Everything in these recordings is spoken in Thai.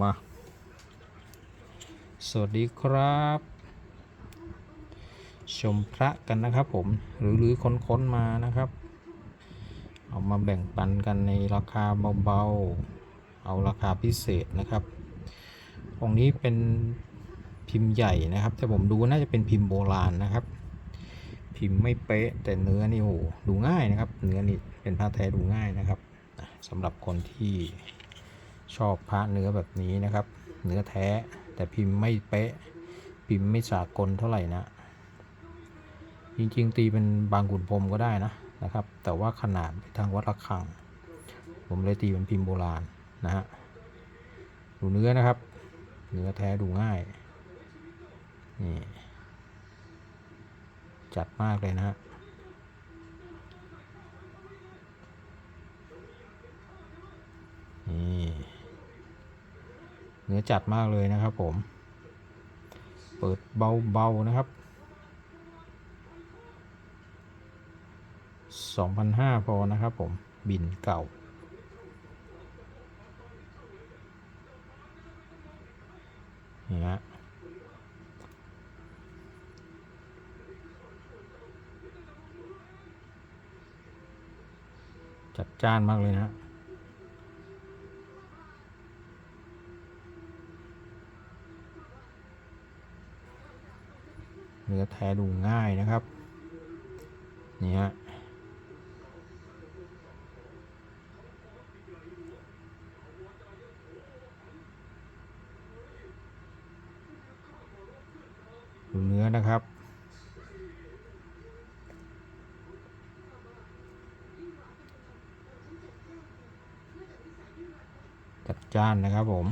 มา สวัสดีครับ ชมพระกันนะครับผม หรือหรือค้นๆมานะครับ เอามาแบ่งปันกันในราคาเบาๆ เอาราคาพิเศษนะครับ องค์นี้เป็นพิมพ์ใหญ่นะครับ แต่ผมดูน่าจะเป็นพิมพ์โบราณนะครับ พิมพ์ไม่เป๊ะแต่เนื้อนี่โหดูง่ายนะครับ เนื้อนี่เป็นผ้าแท้ดูง่ายนะครับสำหรับคนที่ ชอบพระเนื้อแบบนี้นะครับ เนื้อแท้แต่พิมพ์ไม่เป๊ะ พิมพ์ไม่สากลเท่าไหร่นะ จริงๆ ตีเป็นบางขุนพรมก็ได้นะนะครับ แต่ว่าขนาดไปทางวัดระฆัง ผมเลยตีเป็นพิมพ์โบราณนะฮะดูเนื้อนะครับ เนื้อแท้ดูง่ายนี่จัดมากเลยนะฮะนี่ เนื้อจัดมากเลยนะครับผม เปิดเบาๆนะครับ2,500พอนะครับผม บินเก่า นี่ฮะจัดจ้านมากเลยนะ นื้อแท้ดูง่ายนะครับ นี่ฮะดูเนื้อนะครับจัดจ้านนะครับผม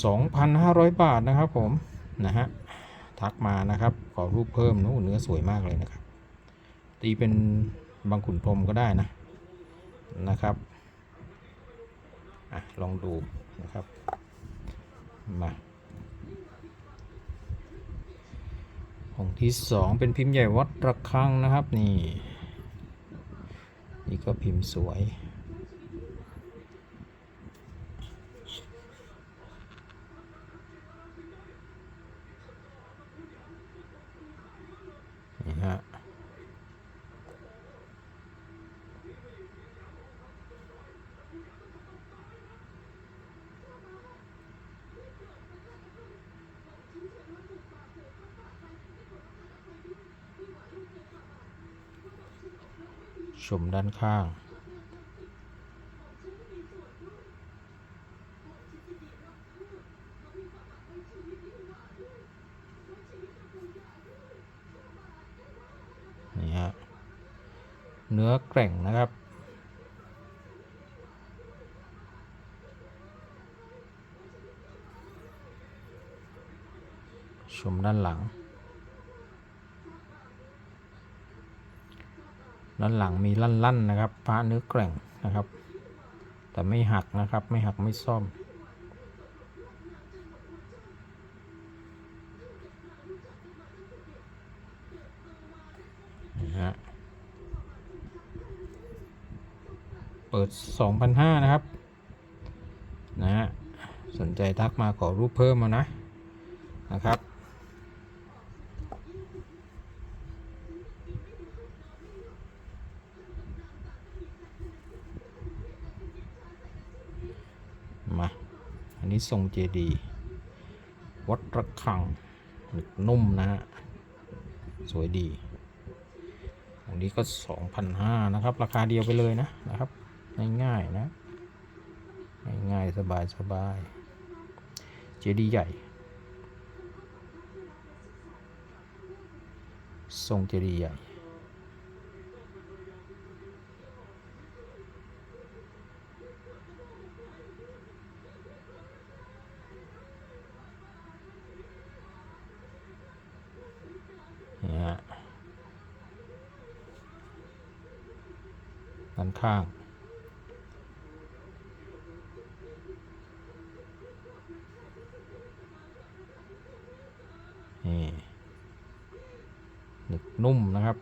2,500 บาทนะครับผม นะฮะทักมานะครับ ขอรูปเพิ่มนู้เนื้อสวยมากเลยนะครับ ตีเป็นบางขุนพรมก็ได้นะนะครับอะลองดูนะครับมาองค์ที่สองเป็นพิมพ์ใหญ่วัดระฆังนะครับ นี่ นี่ก็พิมพ์สวย นี่ฮะ ชมด้านข้าง นี่ฮะ เนื้อแกร่งนะครับชมด้านหลัง ด้านหลังมีลั่นๆนะครับพระเนื้อแกร่งนะครับ แต่ไม่หักนะครับไม่หักไม่ซ่อมนะฮะเปิด 2,500 นะครับ นะฮะสนใจทักมาขอรูปเพิ่มมานะนะครับ มา อั นี้ทรงเจดีย์วัดระฆังหนึกนุ่มนะฮะ สวยดี อันนี้ก็2,500นะครับ ราคาเดียวไปเลยนะนะครับ ง่ายๆนะ ง่ายๆ สบายๆ เจดีย์ใหญ่ ทรงเจดีย์ใหญ่้านข้าง นี่หนึบนุ่มนะครับ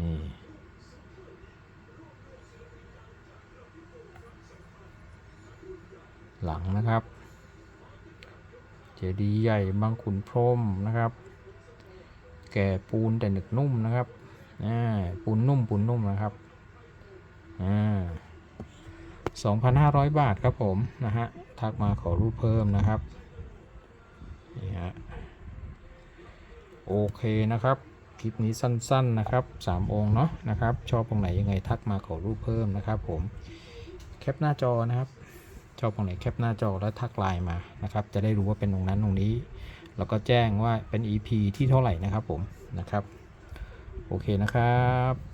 นี่หลังนะครับ จดีย์ใหญ่บางขุนพรมนะครับ แก่ปูนแต่หนึกนุ่มนะครับปูนนุ่มปูนนุ่มนะครับสอ่า2,500บาทครับผมนะฮะทักมาขอรูปเพิ่มนะครับนี่ฮะโอเคนะครับ คลิปนี้สั้นๆนะครับ 3 องค์เนาะนะครับ ชอบตรงไหนยังไงทักมาขอรูปเพิ่มนะครับผม แคปหน้าจอนะครับ ชอบตรงไหนแคปหน้าจอแล้วทักไลน์มานะครับ จะได้รู้ว่าเป็นตรงนั้นตรงนี้ แล้วก็แจ้งว่าเป็น EP ที่เท่าไหร่นะครับผมนะครับ โอเคนะครับ